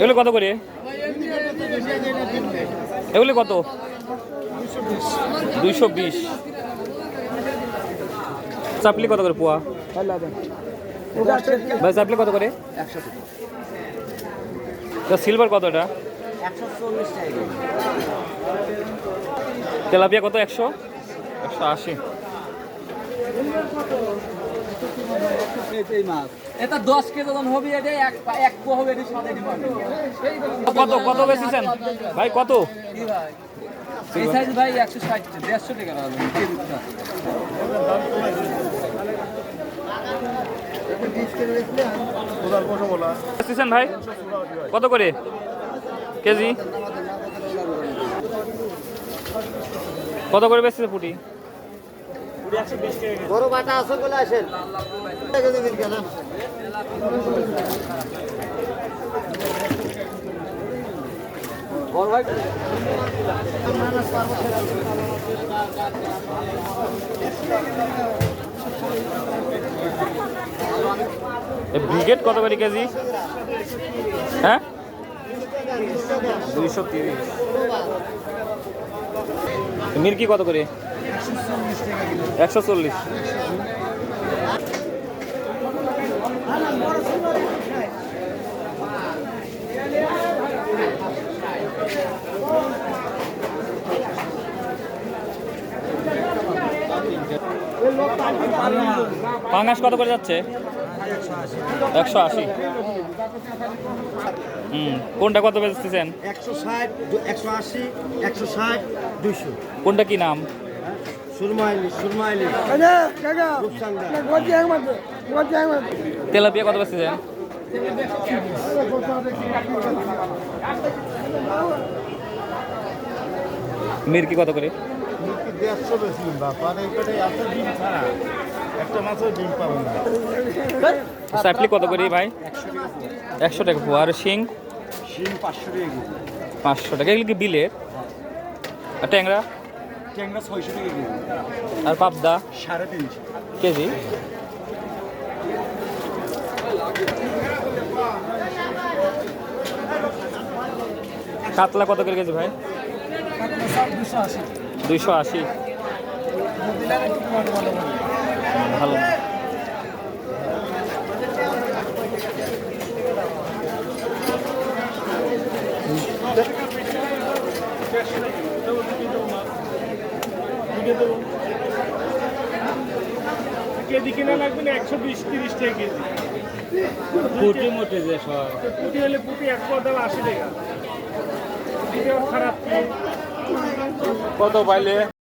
এগুলো কত করে? এগুলো কত? দুইশো বিশ। চাপলি কত করে পোয়া? ভাই চাপলি কত করে? সিলভার কত এটা? তেলাপিয়া কত? একশো? একশো আশি। এটা দশ কেজি ওজন হবে এটা এক এক পো হবে এটা সাথে দিতে কত কত বেশিছেন ভাই কত? কি ভাই। এই সাইজ ভাই টাকা হবে কেজিটা ভাই? কত করে? কেজি? কত করে বেচছে পুটি? বড় বাটা আছে বলে আসেন। বড় ভাই। ব্রিগেড কত করে কেজি? হ্যাঁ? দুইশো তিরিশ। মির্কি কত করে? একশো চল্লিশ। পাঙাশ কত করে যাচ্ছে? একশো আশি। হুম কোনটা কত বেচতেছেন? একশো ষাট একশো আশি একশো ষাট দুইশো। কোনটা কি নাম? তেলাপিয়া কত বেচতেছেন মির্কি কত করে? দেড়শো বেশি ব্যাপার এইটাতে এত ডিম ছাড়া। একটা মাছের ডিম পাবো না। সাপলি কত করে ভাই? একশো টাকা পোয়া আর শিং? শিম পাঁচশো টাকা পাঁচশো টাকা। এগুলো কি বিলের? আর ট্যাংরা? ট্যাংরা ছয়শো টাকা কেজি। আর পাবদা? সাড়ে তিনশো। কেজি? কাতলা কত করে কেজি ভাই? দুইশো আশি। ভালো। কেজি কিনা লাগবে না একশো বিশ তিরিশ টাকা কেজি। পুটি মোটে যে সব। পুঁটি হলে পুঁটি এক পর্দা আশি টাকা। খারাপ কত পাইলে?